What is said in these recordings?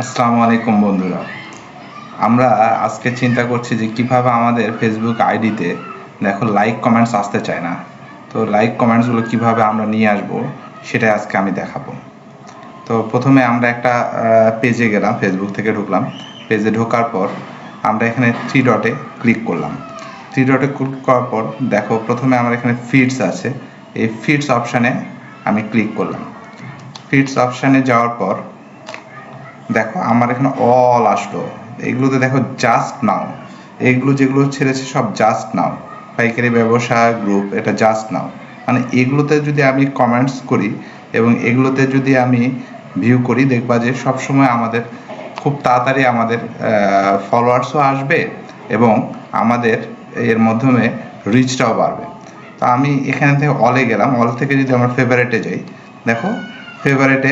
আসসালামু আলাইকুম বন্ধুরা। আমরা আজকে চিন্তা করছি যে কীভাবে আমাদের ফেসবুক আইডিতে দেখো লাইক কমেন্টস আসতে চায় না। তো লাইক কমেন্টসগুলো কীভাবে আমরা নিয়ে আসব সেটাই আজকে আমি দেখাবো। তো প্রথমে আমরা একটা পেজে গেলাম ফেসবুক থেকে ঢুকলাম। পেজে ঢোকার পর আমরা এখানে থ্রি ডটে ক্লিক করলাম। থ্রি ডটে ক্লিক করার পর দেখো প্রথমে আমার এখানে ফিডস আছে। এই ফিডস অপশানে আমি ক্লিক করলাম। ফিডস অপশানে যাওয়ার পর, দেখো আমার এখানে অল আসলো। এগুলোতে দেখো জাস্ট নাও এগুলো যেগুলো ছেড়েছে সব জাস্ট নাও পাইকারি ব্যবসা গ্রুপ এটা জাস্ট নাও মানে এগুলোতে যদি আমি কমেন্টস করি এবং এগুলোতে যদি আমি ভিউ করি, দেখবা যে সবসময় আমাদের খুব তাড়াতাড়ি আমাদের ফলোয়ার্সও আসবে এবং আমাদের এর মাধ্যমে রিচটাও বাড়বে। তো আমি এখানে থেকে অলে গেলাম। অল থেকে যদি আমরা ফেভারেটে যাই, দেখো ফেভারেটে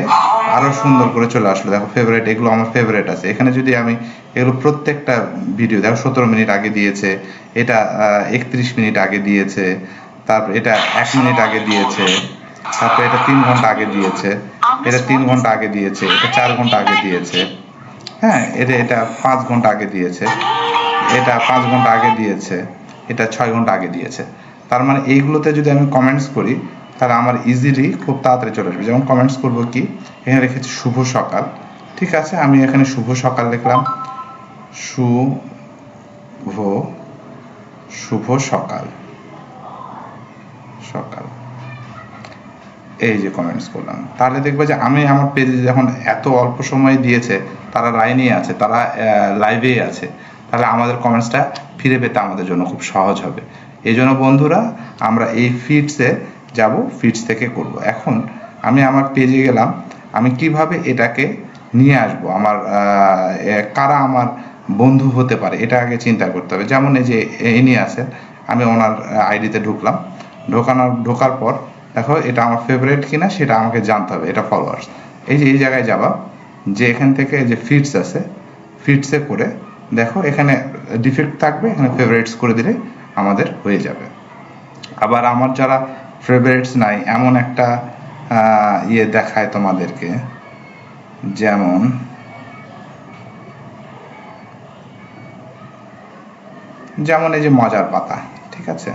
আরও সুন্দর করে চলে আসলো। দেখো ফেভারেট এগুলো আমার ফেভারেট আছে। এখানে যদি আমি এগুলো প্রত্যেকটা ভিডিও দেখো সতেরো মিনিট আগে দিয়েছে, এটা একত্রিশ মিনিট আগে দিয়েছে, তারপর এটা এক মিনিট আগে দিয়েছে, তারপর এটা তিন ঘণ্টা আগে দিয়েছে, এটা তিন ঘণ্টা আগে দিয়েছে, এটা চার ঘণ্টা আগে দিয়েছে হ্যাঁ এটা এটা পাঁচ ঘণ্টা আগে দিয়েছে, এটা পাঁচ ঘণ্টা আগে দিয়েছে, এটা ছয় ঘণ্টা আগে দিয়েছে। তার মানে এইগুলোতে যদি আমি কমেন্টস করি, তাহলে আমার ইজিলি খুব তাড়াতাড়ি চলে আসবে। যেমন কমেন্টস করব কি, এখানে রেখেছি শুভ সকাল। ঠিক আছে? আমি এখানে শুভ সকাল লিখলাম। শুভ শুভ সকাল। সকাল। এই যে কমেন্টস করলাম। তাহলে দেখবে যে আমি আমার পেজে যখন এত অল্প সময় দিয়েছে, তারা লাইনেই আছে, তারা লাইভেই আছে, তাহলে আমাদের কমেন্টসটা ফিরে পেতে আমাদের জন্য খুব সহজ হবে। এই জন্য বন্ধুরা, আমরা এই ফিডসে যাব ফিডস থেকে করব। এখন আমি আমার পেজে গেলাম, আমি কীভাবে এটাকে নিয়ে আসব? আমার কারা আমার বন্ধু হতে পারে? এটা আগে চিন্তা করতে হবে। যেমন এই যে ইনি আছেন, আমি ওনার আইডিতে ঢুকলাম। ঢোকানোর, ঢোকার পর, দেখো, এটা আমার ফেভারিট কিনা সেটা আমাকে জানতে হবে, এটা ফলোয়ার্স এই যে, এই জায়গায় যাবা, যে এখান থেকে যে ফিডস আছে ফিডসে করে, দেখো, এখানে ডিফেক্ট থাকবে, এখানে ফেভারিটস করে দিলে আমাদের হয়ে যাবে। আবার আমার যারা ফেভারিটস নাই, এমন একটা ইয়ে দেখায় তোমাদেরকে, যেমন যেমন এই যে মজার পাতা, ঠিক আছে?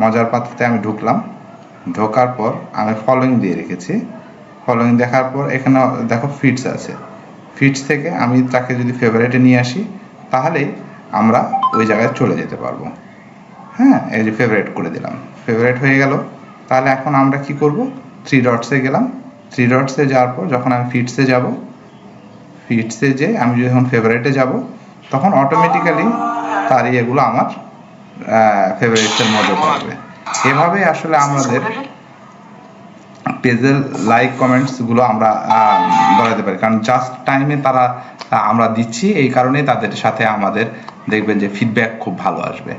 মজার পাতাতে আমি ঢুকলাম, ঢোকার পর আমি ফলোয়িং দিয়ে রেখেছি। ফলোয়িং দেখার পর এখানে দেখো ফিটস আছে। ফিটস থেকে আমি তাকে যদি ফেভারিটে নিয়ে আসি, তাহলেই আমরা ওই জায়গায় চলে যেতে পারব। হ্যাঁ এই যে ফেভারিট করে দিলাম। ফেভারিট হয়ে গেল। তাহলে এখন আমরা কি করব? থ্রি ডটসে গেলাম। থ্রি ডটসে যাওয়ার পর যখন আমি ফিটসে যাব ফিটসে যে আমি যখন ফেভারিটে যাব, তখন অটোমেটিক্যালি তার ইয়েগুলো আমার ফেভারিটসের মধ্যে থাকবে। এভাবে আসলে আমাদের পেজের লাইক কমেন্টসগুলো আমরা বাড়াতে পারি। কারণ জাস্ট টাইমে তারা আমরা দিচ্ছি, এই কারণেই তাদের সাথে আমাদের দেখবেন যে ফিডব্যাক খুব ভালো আসবে।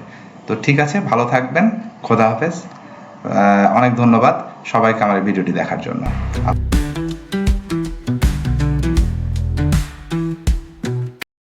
তো ঠিক আছে ভালো থাকবেন খোদা হাফেজ। অনেক ধন্যবাদ সবাইকে আমার ভিডিওটি দেখার জন্য।